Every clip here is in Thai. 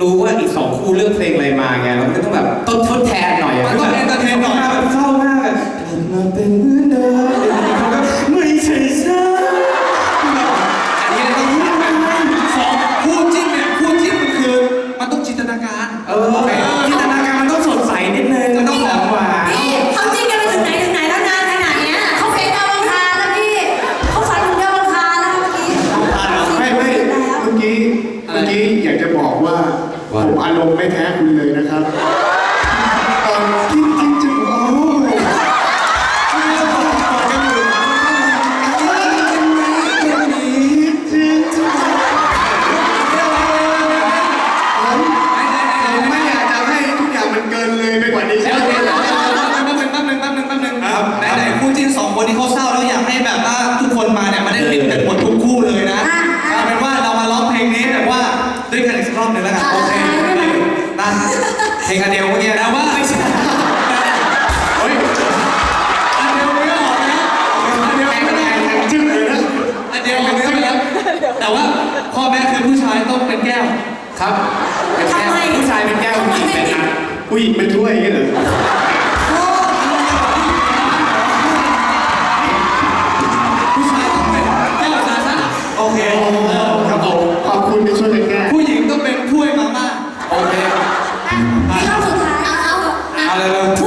รู้ว่าอีกสองคู่เลือกเพลงอะไรมาไงมันก็ต้องแบบต้นทดแทนหน่อยมันต้อแทนต้นแทนหน่อยแบบเข้ามากแบบกลับมาเป็นเหมือนเดิม ผมอารมณ์ไม่แพ้คุณเลยนะครับตอนที่จริงจะโอ้โหไม่อยากจะให้ทุกอย่างมันเกินเลยไปกว่านี้เดี๋ยวเดี๋ยวเดี๋ยวแป๊บนึงแป๊บนึงแป๊บนึงแป๊บนึงไหนๆคู่จิ้นสองคนนี้เขาเศร้าแล้วอยากให้แบบว่าทุกคนมา ครับเป็นแก้วผู้ชายเป็นแก้วผู้หญิงเป็นน้ำผู้หญิงเป็นถ้วยอย่างนี้เหรอผู้ชายต้องเป็นแก้วซาซ่าโอเคครับผมขอบคุณที่ช่วยกันแก้ผู้หญิงต้องเป็นถ้วยมาม่าโอเคพี่รอบสุดท้ายเอาเอาเอาเลยเลย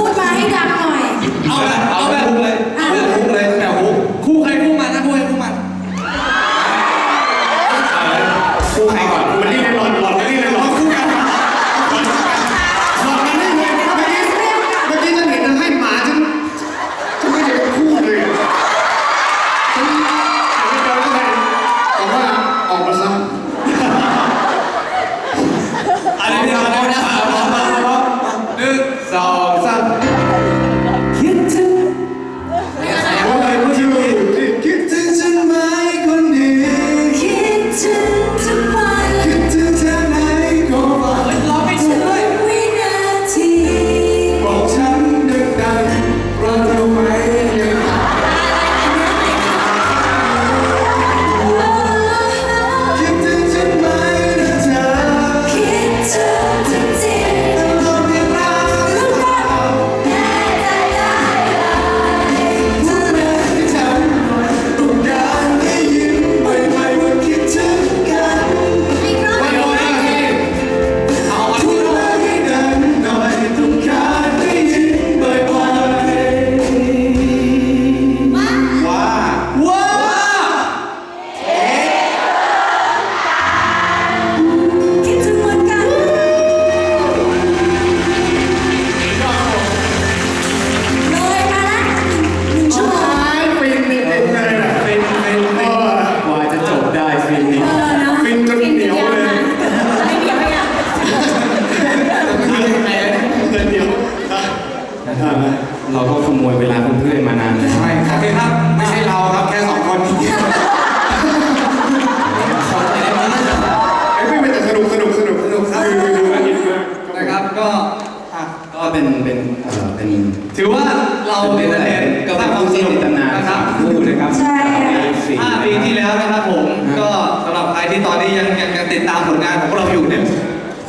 ว่าเราเป็นนักเรียนก็เป็นคู่จิ้นในตำนานนะคสารับมคู่นะครับใช่ค่ะ สี่ห้าปีที่แล้วนะครับผมก็สำหรับใครที่ตอนนี้ยังยังยังติดตามผลงานของพวกเราอยู่เนี่ย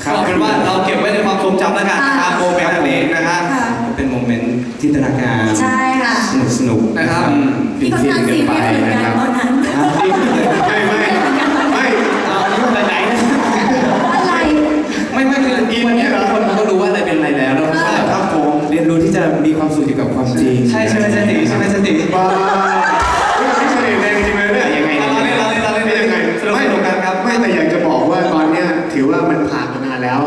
ก็เอาเป็นว่าเราเก็บไว้ในความทรงจำแล้วกันนะครับโมเมนต์อันนี้นะฮะ ค่ะ เป็นโมเมนต์จินตนาการใช่ค่ะสนุกสนุกนะครับฟิพี่นก็ฟินนั่งกัซีนไปเรียสเหมือนนะกัคนรับตอนนั้น ไม่ไม่ไม่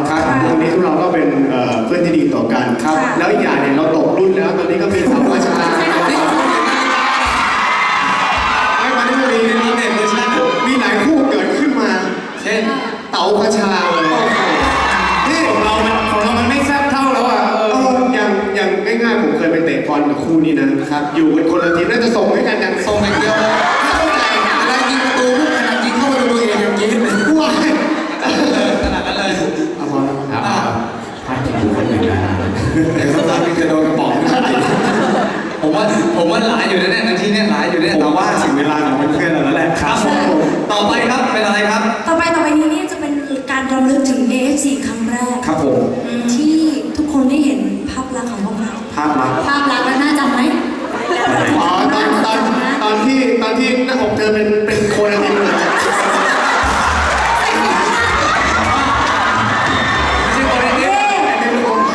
ครับตอนนี้พวกเราก็เป็นเอ่อเพื่อนที่ดีต่อกันครับ แล้วอีกอย่างเนี่ยเราตกรุ่นแล้วตอนนี้ก็เป็นสาวราชาแล้วตอนนี้ก็มีเป็นเด็กเวอร์ชันมีหลายคู่เกิดขึ้นมา เช่นเต๋าพระชาเลยนี่ของเรามันของเรามันไม่แซ่บเท่าแล้วอะเอเออออย่างอย่างง่ายๆผมเคยไปเตะบอลกับคู่นี้นะครับ อยู่กันคนละทีมน่าจะส่งให้กันอย่างส่งอย่างเดียว อไปครับเป็นอะไรครับ ต่อไปต่อไปนี้นี่จะเป็นการรำลึกถึง AFC ครั้งแรก ครับผมที่าพลักษณ์ภาพลักษณ์แล้วน่าจำไหมอ๋อตอนตอนตอนที่ตอนที่หน้าอกเธอเป็นเป็นโคนอะไรมัน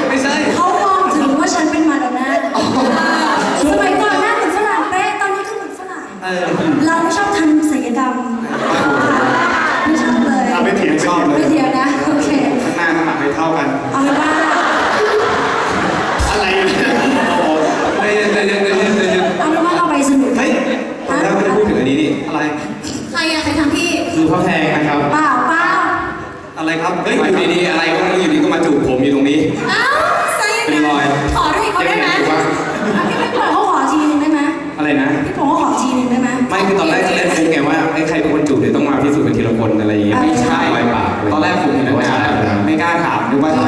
ไม่ใช่โอเรนติไม่ ด้พูดถึงอันนี้นี่อะไร ใครอะใครทำพี่ คือพระแพงนะครับ เปล่าเปล่าอะไรครับเฮ้ยอยู่ดีๆอะไรก็ไม่รู้อยู่ดีก็มาจูบผมอยู่ตรงนี้ เอ้าใส่ยังเป็นรอย ขอด้วยเขาได้ไหมยังไงดีวะอะพี่พี่โป่งเขาขอทีนึงได้ไหมอะไรนะ พี่โป่งเขาขอทีนึงได้ไหม ไม่คือตอนแรกจะเล่นมุกไงว่าไอ้ใครเป็นคนจูบเดี๋ยวต้องมาพิสูจน์กันทีละคนอะไรอย่างเงี้ยไม่ใช่รอยปากตอนแรกผมเห็นแต่ว่าว่าใช่ไม่กล้าถามนึกว่าทำกัน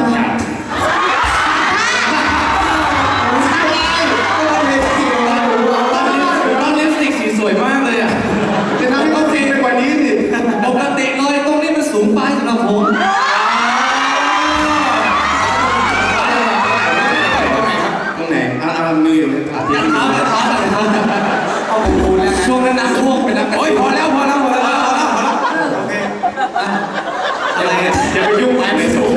อะไรเนี่ยอย่าไปยุ่งไปไม่ถูก